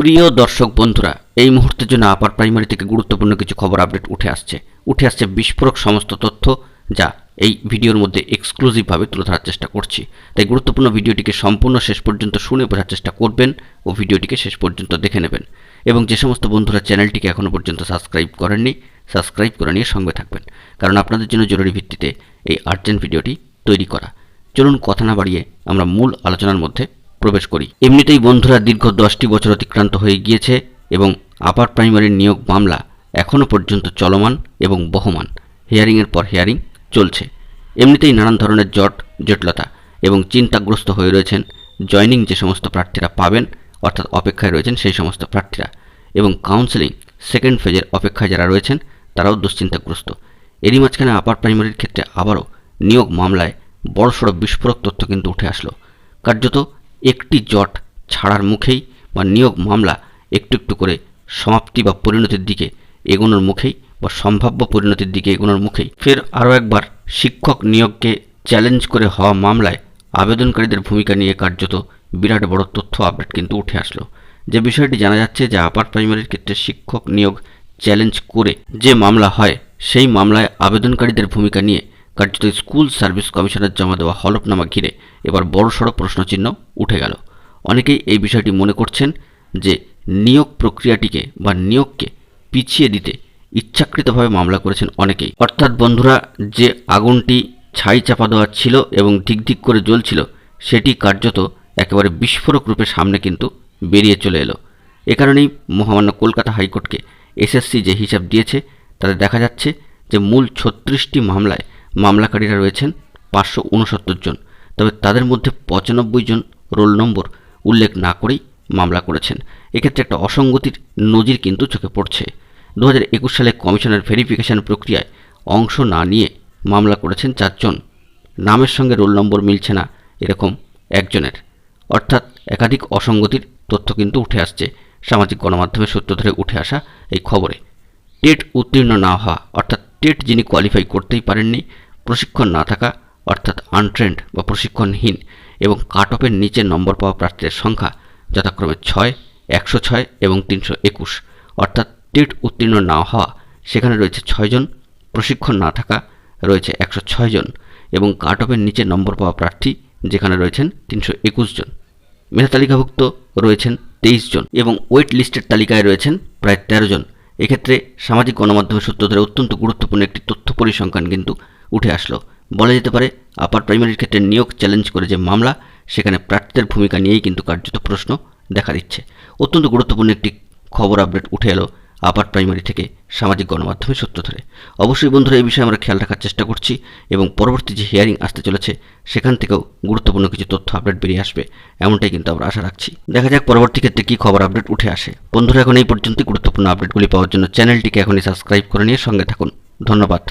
প্রিয় দর্শক বন্ধুরা, এই মুহূর্তের জন্য আপার প্রাইমারি থেকে গুরুত্বপূর্ণ কিছু খবর আপডেট উঠে আসছে। উঠে আসছে বিস্ফোরক সমস্ত তথ্য যা এই ভিডিওর মধ্যে এক্সক্লুসিভভাবে তুলে ধরার চেষ্টা করছি। তাই গুরুত্বপূর্ণ ভিডিওটিকে সম্পূর্ণ শেষ পর্যন্ত শুনে বোঝার চেষ্টা করবেন ও ভিডিওটিকে শেষ পর্যন্ত দেখে নেবেন। এবং যে সমস্ত বন্ধুরা চ্যানেলটিকে এখনও পর্যন্ত সাবস্ক্রাইব করেননি সাবস্ক্রাইব করে নিয়ে সঙ্গে থাকবেন। কারণ আপনাদের জন্য জরুরি ভিত্তিতে এই আর্জেন্ট ভিডিওটি তৈরি করা। চলুন কথা না বাড়িয়ে আমরা মূল আলোচনার মধ্যে প্রবেশ করি। এমনিতেই বন্ধুরা দীর্ঘ দশটি বছর অতিক্রান্ত হয়ে গিয়েছে এবং আপার প্রাইমারির নিয়োগ মামলা এখনও পর্যন্ত চলমান এবং বহমান। হিয়ারিংয়ের পর হিয়ারিং চলছে। এমনিতেই নানান ধরনের জট, জটিলতা এবং চিন্তাগ্রস্ত হয়ে রয়েছেন। জয়নিং যে সমস্ত প্রার্থীরা পাবেন, অর্থাৎ অপেক্ষায় রয়েছেন সেই সমস্ত প্রার্থীরা এবং কাউন্সেলিং সেকেন্ড ফেজের অপেক্ষায় যারা রয়েছেন, তারাও দুশ্চিন্তাগ্রস্ত। এরই মাঝখানে আপার প্রাইমারির ক্ষেত্রে আবারও নিয়োগ মামলায় বড়সড় বিস্ফোরক তথ্য কিন্তু উঠে আসলো। কার্যত একটি জট ছাড়ার মুখেই বা নিয়োগ মামলা একটু একটু করে সমাপ্তি বা পরিণতির দিকে এগোনোর মুখেই বা সম্ভাব্য পরিণতির দিকে এগোনোর মুখেই ফের আরও একবার শিক্ষক নিয়োগকে চ্যালেঞ্জ করে হওয়া মামলায় আবেদনকারীদের ভূমিকা নিয়ে কার্যত বিরাট বড় তথ্য আপডেট কিন্তু উঠে আসলো। যে বিষয়টি জানা যাচ্ছে যে আপার প্রাইমারির ক্ষেত্রে শিক্ষক নিয়োগ চ্যালেঞ্জ করে যে মামলা হয়, সেই মামলায় আবেদনকারীদের ভূমিকা নিয়ে কার্যত স্কুল সার্ভিস কমিশনের জমা দেওয়া হলফনামা ঘিরে এবার বড়সড় প্রশ্নচিহ্ন উঠে গেল। অনেকেই এই বিষয়টি মনে করছেন যে নিয়োগ প্রক্রিয়াটিকে বা নিয়োগকে পিছিয়ে দিতে ইচ্ছাকৃতভাবে মামলা করেছেন অনেকেই। অর্থাৎ বন্ধুরা, যে আগুনটি ছাই চাপা দেওয়া ছিল এবং ধিক ধিক করে জ্বলছিল, সেটি কার্যত একেবারে বিস্ফোরক রূপে সামনে কিন্তু বেরিয়ে চলে এলো। এ কারণেই মহামান্য কলকাতা হাইকোর্টকে এসএসসি যে হিসাব দিয়েছে, তাতে দেখা যাচ্ছে যে মূল ছত্রিশটি মামলায় মামলাকারীরা রয়েছেন পাঁচশো উনসত্তর জন। তবে তাদের মধ্যে পঁচানব্বই জন রোল নম্বর উল্লেখ না করেই মামলা করেছেন। এক্ষেত্রে একটা অসঙ্গতির নজির কিন্তু চোখে পড়ছে। দু হাজার একুশ সালে কমিশনের ভেরিফিকেশন প্রক্রিয়ায় অংশ না নিয়ে মামলা করেছেন চারজন। নামের সঙ্গে রোল নম্বর মিলছে না এরকম একজনের। অর্থাৎ একাধিক অসঙ্গতির তথ্য কিন্তু উঠে আসছে। সামাজিক গণমাধ্যমের সূত্র ধরে উঠে আসা এই খবরে। টেট উত্তীর্ণ না হওয়া, অর্থাৎ টেট যিনি কোয়ালিফাই করতেই পারেননি প্রশিক্ষণ না থাকা, অর্থাৎ আনট্রেন্ড বা প্রশিক্ষণহীন এবং কাট অফের নিচে নম্বর পাওয়া প্রার্থীদের সংখ্যা যথাক্রমে ছয়, একশো ছয় এবং তিনশো একুশ। অর্থাৎ টেট উত্তীর্ণ না হওয়া, সেখানে রয়েছে ছয়জন প্রশিক্ষণ না থাকা, রয়েছে একশো ছয় জন এবং কাট অফের নিচে নম্বর পাওয়া প্রার্থী, যেখানে রয়েছেন তিনশো একুশ জন। মেধা তালিকাভুক্ত রয়েছেন তেইশ জন এবং ওয়েট লিস্টের তালিকায় রয়েছেন প্রায় তেরো জন। এক্ষেত্রে সামাজিক গণমাধ্যমের সূত্র ধরে অত্যন্ত গুরুত্বপূর্ণ একটি তথ্য পরিসংখ্যান কিন্তু উঠে আসলো। বলা যেতে পারে, আপার প্রাইমারির ক্ষেত্রে নিয়োগ চ্যালেঞ্জ করে যে মামলা, সেখানে প্রার্থীদের ভূমিকা নিয়েই কিন্তু কার্যত প্রশ্ন দেখা দিচ্ছে। অত্যন্ত গুরুত্বপূর্ণ একটি খবর আপডেট উঠে এলো আপার প্রাইমারি থেকে সামাজিক গণমাধ্যমের সূত্র ধরে। অবশ্যই বন্ধুরা, এই বিষয়ে আমরা খেয়াল রাখার চেষ্টা করছি এবং পরবর্তী যে হিয়ারিং আসতে চলেছে, সেখান থেকেও গুরুত্বপূর্ণ কিছু তথ্য আপডেট বেরিয়ে আসবে, এমনটাই কিন্তু আমরা আশা রাখছি। দেখা যাক পরবর্তী ক্ষেত্রে কী খবর আপডেট উঠে আসে। বন্ধুরা, এখন এই পর্যন্তই। গুরুত্বপূর্ণ আপডেটগুলি পাওয়ার জন্য চ্যানেলটিকে এখনই সাবস্ক্রাইব করে নিয়ে সঙ্গে থাকুন। ধন্যবাদ।